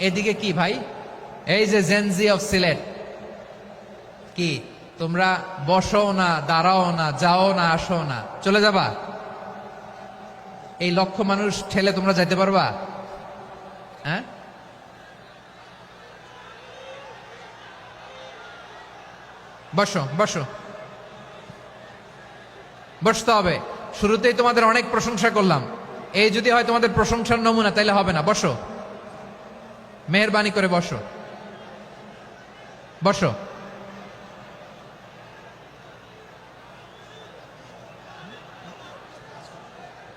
এদিকে কি ভাই? এই যে জেনজি অফ সিলেট কি, তোমরা বসো না, দাঁড়াও না, যাও না, আসো না, চলে যাবা? এই লক্ষ মানুষ ঠেলে তোমরা যাইতে পারবা? হ্যাঁ? বসো বসো। বসতে হবে। শুরুতেই তোমাদের অনেক প্রশংসা করলাম। এই যদি হয় তোমাদের প্রশংসার নমুনা, তাইলে হবে না। বসো। মেহরবানি করে বসো। বসো।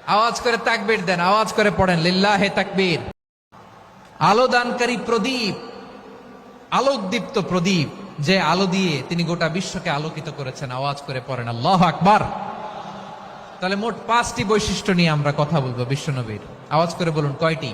আওয়াজ করে তাকবীর দেন, আওয়াজ করে পড়েন, লিল্লাহে তাকবীর। আলো দানকারী প্রদীপ, আলোকদীপ্ত প্রদীপ, যে আলো দিয়ে তিনি গোটা বিশ্বকে আলোকিত করেছেন, আওয়াজ করে পড়েন, আল্লাহ আকবার। তাহলে মোট পাঁচটি বৈশিষ্ট্য নিয়ে আমরা কথা বলব বিশ্বনবীর। আওয়াজ করে বলুন, কয়টি?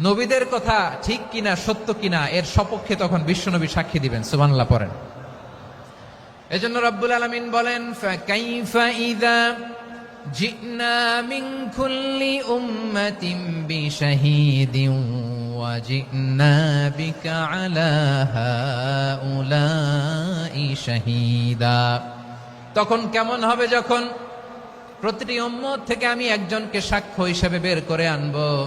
নবীদের কথা ঠিক কিনা, সত্য কিনা, এর সপক্ষে তখন বিশ্বনবী সাক্ষী দিবেন। সুবহানাল্লাহ, পড়েন। এজন্য রব্বুল আলামিন বলেন শাহিদা। তখন কেমন হবে যখন প্রতিটি উম্মত থেকে আমি একজনকে সাক্ষ্য হিসেবে বের করে আনব?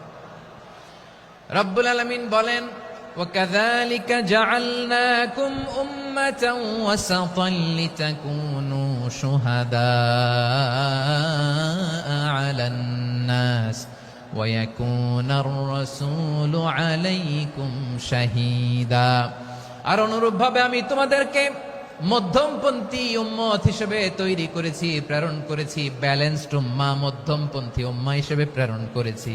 রব্বুল আলামিন বলেন وكذلك جعلناكم أمة وسطا لتكونوا شهداء على الناس ويكون الرسول عليكم شهيدا আর অনুরূপভাবে আমি তোমাদেরকে মধ্যমপন্থী উম্মত হিসেবে তৈরি করেছি প্রেরণ করেছি ব্যালেন্সড উম্মা মধ্যমপন্থী উম্মা হিসেবে প্রেরণ করেছি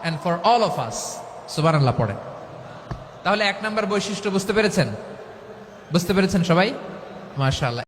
and for all of us সুবান আল্লাহ পড়ে। তাহলে এক নম্বর বৈশিষ্ট্য বুঝতে পেরেছেন? বুঝতে পেরেছেন সবাই? মাশাআল্লাহ।